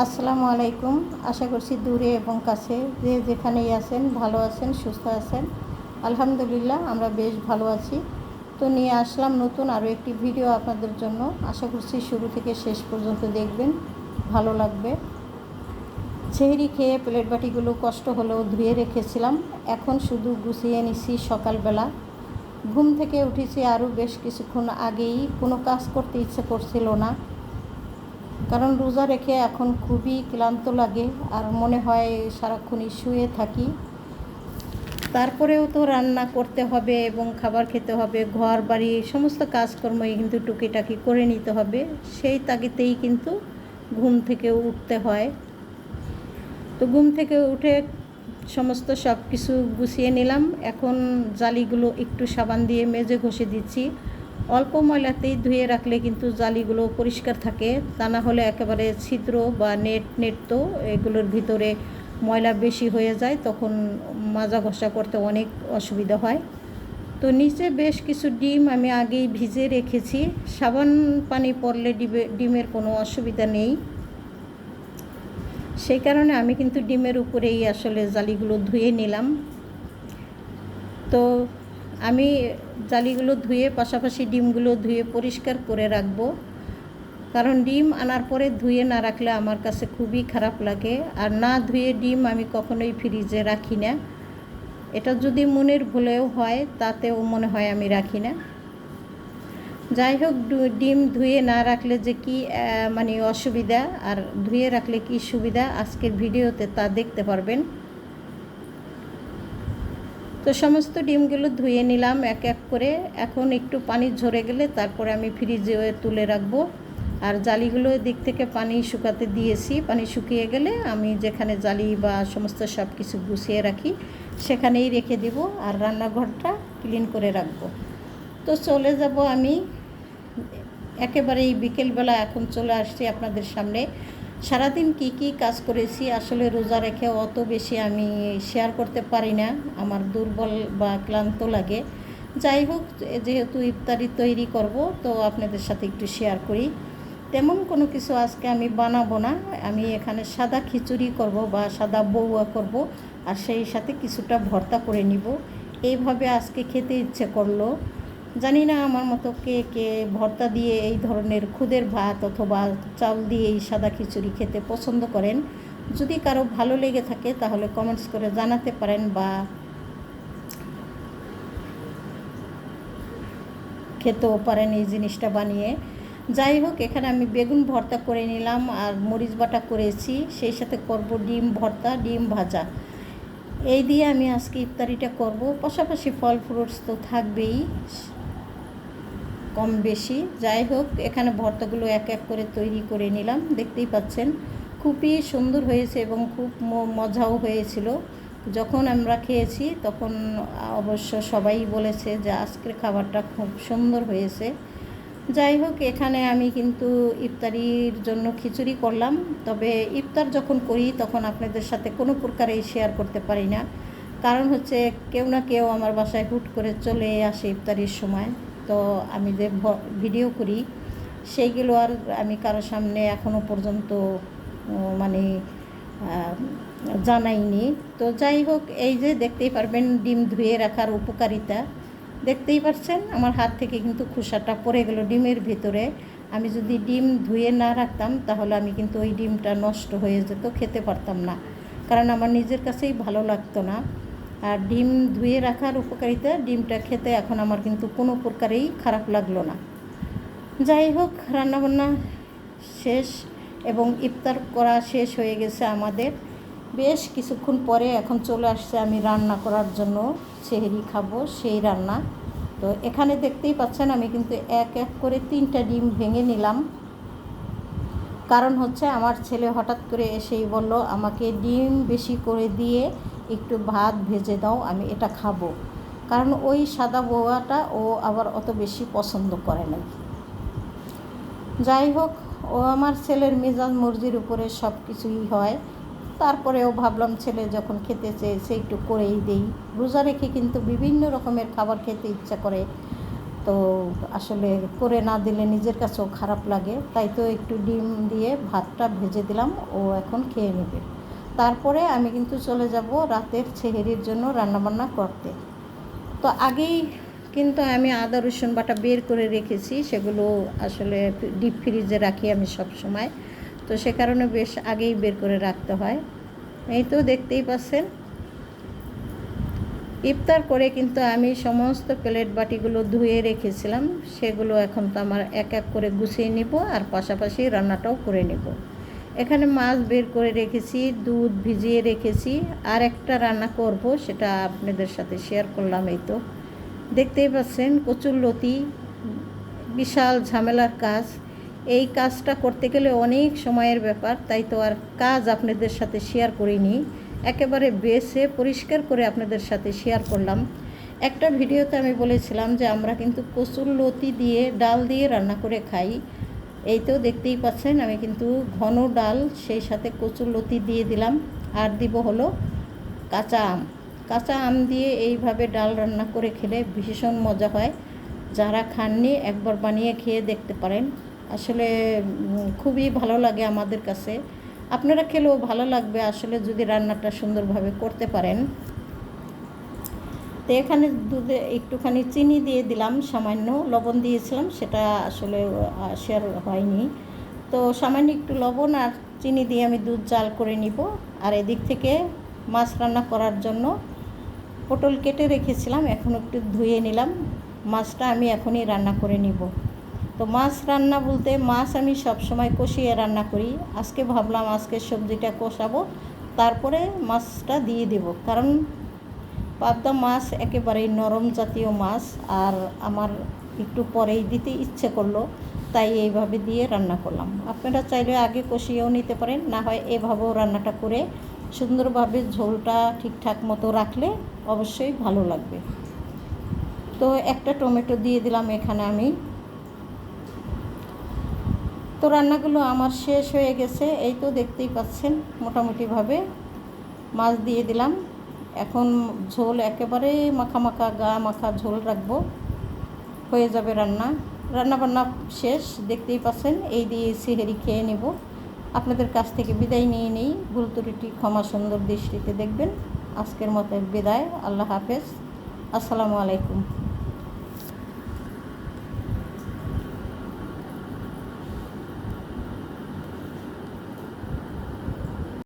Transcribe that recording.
আসসালামু আলাইকুম। আশা করছি দূরে এবং কাছে। যে যেখানেই আছেন, ভালো আছেন, সুস্থ আছেন, আলহামদুলিল্লাহ আমরা বেশ ভালো আছি। তো নিয়ে আসলাম নতুন আরও একটি ভিডিও আপনাদের জন্য। আশা করছি শুরু থেকে শেষ পর্যন্ত দেখবেন, ভালো লাগবে। ছেহরি খেয়ে প্লেট বাটিগুলো কষ্ট হলেও ধুয়ে রেখেছিলাম। এখন শুধু গুছিয়ে নিছি সকালবেলা। ঘুম থেকে উঠেছি আরও বেশ কিছুক্ষণ আগেই। কোনো কাজ করতে ইচ্ছে করছিল না। কারণ রোজা রেখে এখন খুবই ক্লান্ত লাগে আর মনে হয় সারাক্ষণই শুয়ে থাকি। তারপরেও তো রান্না করতে হবে এবং খাবার খেতে হবে, ঘর, বাড়ি, সমস্ত কাজকর্মই কিন্তু টুকিটাকি করে নিতে হবে। সেই তাগিতেই কিন্তু ঘুম থেকে উঠতে হয়। তো ঘুম থেকে উঠে সমস্ত সব কিছু গুছিয়ে নিলাম। এখন জালিগুলো একটু সাবান দিয়ে মেজে ঘষে দিচ্ছি। অল্প ময়লাতেই ধুয়ে রাখলে কিন্তু জালিগুলো পরিষ্কার থাকে। তা না হলে একেবারে ছিদ্র বা নেট নেট তো এগুলোর ভিতরে ময়লা বেশি হয়ে যায়, তখন মাজা ঘষা করতে অনেক অসুবিধা হয়। তো নিচে বেশ কিছু ডিম আমি আগেই ভিজে রেখেছি। সাবান পানি পড়লে ডিমে ডিমের কোনো অসুবিধা নেই। সেই কারণে আমি কিন্তু ডিমের উপরেই আসলে জালিগুলো ধুয়ে নিলাম। তো আমি জালিগুলো ধুয়ে, পাশাপাশি ডিমগুলো ধুয়ে পরিষ্কার করে রাখব। কারণ ডিম আনার পরে ধুয়ে না রাখলে আমার কাছে খুবই খারাপ লাগে। আর না ধুয়ে ডিম আমি কখনোই ফ্রিজে রাখি না। এটা যদি মনের ভুলেও হয়, তাতেও মনে হয় আমি রাখি না। যাই হোক ডিম ধুয়ে না রাখলে যে কি মানে অসুবিধা, আর ধুয়ে রাখলে কি সুবিধা, আজকের ভিডিওতে তা দেখতে পারবেন। তো সমস্ত ডিমগুলো ধুয়ে নিলাম এক এক করে। এখন একটু পানি ঝরে গেলে তারপরে আমি ফ্রিজে তুলে রাখব। আর জালিগুলো দিক থেকে পানি শুকাতে দিয়েছি। পানি শুকিয়ে গেলে আমি যেখানে জালি বা সমস্ত সব কিছু গুছিয়ে রাখি, সেখানেই রেখে দেব আর রান্নাঘরটা ক্লিন করে রাখব। তো চলে যাব আমি। একেবারেই বিকেলবেলা এখন চলে আসছি আপনাদের সামনে। সারাদিন কি কি কাজ করেছি আসলে রোজা রেখে অত বেশি আমি শেয়ার করতে পারি না। আমার দুর্বল বা ক্লান্ত লাগে। যাই হোক, যেহেতু ইফতারি তৈরি করব, তো আপনাদের সাথে একটু শেয়ার করি। তেমন কোনো কিছু আজকে আমি বানাবো না। আমি এখানে সাদা খিচুড়ি করব বা সাদা বউয়া করব আর সেই সাথে কিছুটা ভর্তা করে নিব। এইভাবে আজকে খেতে ইচ্ছে করল। জানি না আমার মতো কে কে ভর্তা দিয়ে এই ধরনের খুদের ভাত অথবা চাল দিয়ে এই সাদা খিচুড়ি খেতে পছন্দ করেন, যদি কারও ভালো লেগে থাকে তাহলে কমেন্টস করে জানাতে পারেন বা খেতেও পারেন এই জিনিসটা বানিয়ে। যাই হোক, এখানে আমি বেগুন ভর্তা করে নিলাম আর মরিচ বাটা করেছি, সেই সাথে করব ডিম ভর্তা, ডিম ভাজা। এই দিয়ে আমি আজকে ইফতারিটা করব, পাশাপাশি ফল ফ্রুটস তো থাকবেই। কম বেশি যাই হোক, এখানে ভর্তাগুলো এক এক করে তৈরি করে নিলাম। দেখতেই পাচ্ছেন, খুবই সুন্দর হয়েছে এবং খুব মজাও হয়েছিল। যখন আমরা খেয়েছি তখন অবশ্য সবাই বলেছে যে আজকের খাবারটা খুব সুন্দর হয়েছে। যাই হোক, এখানে আমি কিন্তু ইফতারির জন্য খিচুড়ি করলাম। তবে ইফতার যখন করি তখন আপনাদের সাথে কোনো প্রকারেই শেয়ার করতে পারি না। কারণ হচ্ছে কেউ না কেউ আমার বাসায় হুট করে চলে আসে ইফতারির সময়। তো আমি যে ভিডিও করি, সেইগুলো আর আমি কারোর সামনে এখনও পর্যন্ত মানে জানাইনি। তো যাই হোক, এই যে দেখতেই পারবেন ডিম ধুয়ে রাখার উপকারিতা। দেখতেই পাচ্ছেন আমার হাত থেকে কিন্তু খোসাটা পড়ে গেল ডিমের ভিতরে। আমি যদি ডিম ধুয়ে না রাখতাম, তাহলে আমি কিন্তু ওই ডিমটা নষ্ট হয়ে যেত, খেতে পারতাম না। কারণ আমার নিজের কাছেই ভালো লাগতো না। আর ডিম ধুয়ে রাখার উপকারিতা, ডিমটা খেতে এখন আমার কিন্তু কোনো প্রকারেই খারাপ লাগল না। যাই হোক, রান্নাবান্না শেষ এবং ইফতার করা শেষ হয়ে গেছে আমাদের। বেশ কিছুক্ষণ পরে এখন চলে আসছে আমি রান্না করার জন্য সেহেরি খাব, সেই রান্না। তো এখানে দেখতেই পাচ্ছেন আমি কিন্তু এক এক করে তিনটা ডিম ভেঙে নিলাম। কারণ হচ্ছে আমার ছেলে হঠাৎ করে এসেই বলল, আমাকে ডিম বেশি করে দিয়ে একটু ভাত ভেজে দাও, আমি এটা খাব। কারণ ওই সাদা বোয়াটা ও আবার অত বেশি পছন্দ করে না। যাই হোক, ও আমার ছেলের মেজাজ মর্জির উপরে সব কিছুই হয়। তারপরেও ভাবলাম ছেলে যখন খেতে চেয়েছে একটু করেই দেই। রোজা রেখে কিন্তু বিভিন্ন রকমের খাবার খেতে ইচ্ছা করে। তো আসলে করে না দিলে নিজের কাছেও খারাপ লাগে। তাই তো একটু ডিম দিয়ে ভাতটা ভেজে দিলাম, ও এখন খেয়ে নেবে। তারপরে আমি কিন্তু চলে যাব রাতের ছেহেরির জন্য রান্নাবান্না করতে। তো আগেই কিন্তু আমি আদা, রসুন বাটা বের করে রেখেছি, সেগুলো আসলে ডিপ ফ্রিজে রাখি আমি সব সময়। তো সে কারণে বেশ আগেই বের করে রাখতে হয়। এই তো দেখতেই পাচ্ছেন। ইফতার করে কিন্তু আমি সমস্ত প্লেট বাটিগুলো ধুয়ে রেখেছিলাম, সেগুলো এখন তো আমার এক এক করে গুছিয়ে নিব আর পাশাপাশি রান্নাটাও করে নেব। এখানে মাছ বের করে রেখেছি, দুধ ভিজিয়ে রেখেছি, আর একটা রান্না করব সেটা আপনাদের সাথে শেয়ার করলাম এই তো। দেখতেই পাচ্ছেন কচুর লতি, বিশাল ঝামেলার কাজ। এই কাজটা করতে গেলে অনেক সময়ের ব্যাপার, তাই তো আর কাজ আপনাদের সাথে শেয়ার করিনি। একেবারে বেছে পরিষ্কার করে আপনাদের সাথে শেয়ার করলাম। একটা ভিডিওতে আমি বলেছিলাম যে আমরা কিন্তু কচুর লতি দিয়ে ডাল দিয়ে রান্না করে খাই। এই তো দেখতেই পাচ্ছেন, আমি কিন্তু ঘন ডাল, সেই সাথে কচুর লতি দিয়ে দিলাম। আর দিব হলো কাঁচা আম। কাঁচা আম দিয়ে এইভাবে ডাল রান্না করে খেলে ভীষণ মজা হয়। যারা খাননি, একবার বানিয়ে খেয়ে দেখতে পারেন। আসলে খুবই ভালো লাগে আমাদের কাছে। আপনারা খেলেও ভালো লাগবে, আসলে যদি রান্নাটা সুন্দরভাবে করতে পারেন। তো এখানে দুধে একটুখানি চিনি দিয়ে দিলাম, সামান্য লবণ দিয়েছিলাম, সেটা আসলে শেয়ার হয়নি। তো সামান্য একটু লবণ আর চিনি দিয়ে আমি দুধ জাল করে নিব। আর এদিক থেকে মাছ রান্না করার জন্য পটল কেটে রেখেছিলাম, এখন একটু ধুয়ে নিলাম। মাছটা আমি এখনই রান্না করে নিব। তো মাছ রান্না বলতে মাছ আমি সব সময় কষিয়ে রান্না করি। আজকে ভাবলাম আজকে সবজিটা কষাবো, তারপরে মাছটা দিয়ে দেব। কারণ পাবদা মাছ একেবারেই নরম জাতীয় মাছ আর আমার একটু পরেই দিতে ইচ্ছে করল, তাই এইভাবে দিয়ে রান্না করলাম। আপনারা চাইলে আগে কষিয়েও নিতে পারেন, না হয় এভাবেও রান্নাটা করে সুন্দরভাবে ঝোলটা ঠিকঠাক মতো রাখলে অবশ্যই ভালো লাগবে। তো একটা টমেটো দিয়ে দিলাম এখানে আমি। তো রান্নাগুলো আমার শেষ হয়ে গেছে, এই তো দেখতেই পাচ্ছেন, মোটামুটিভাবে মাছ দিয়ে দিলাম। এখন ঝোল একেবারে মাখা মাখা, গা মাখা ঝোল রাখব। হয়ে যাবে রান্না। রান্না বান্না শেষ, দেখতেই পাচ্ছেন, এই দিয়ে সিহেরি খেয়ে নেব। আপনাদের কাছ থেকে বিদায় নিয়ে নেই। ভুল ত্রুটি, ক্ষমা সুন্দর দৃষ্টিতে দেখবেন। আজকের মতো বিদায়। আল্লাহ হাফেজ। আসসালামু আলাইকুম।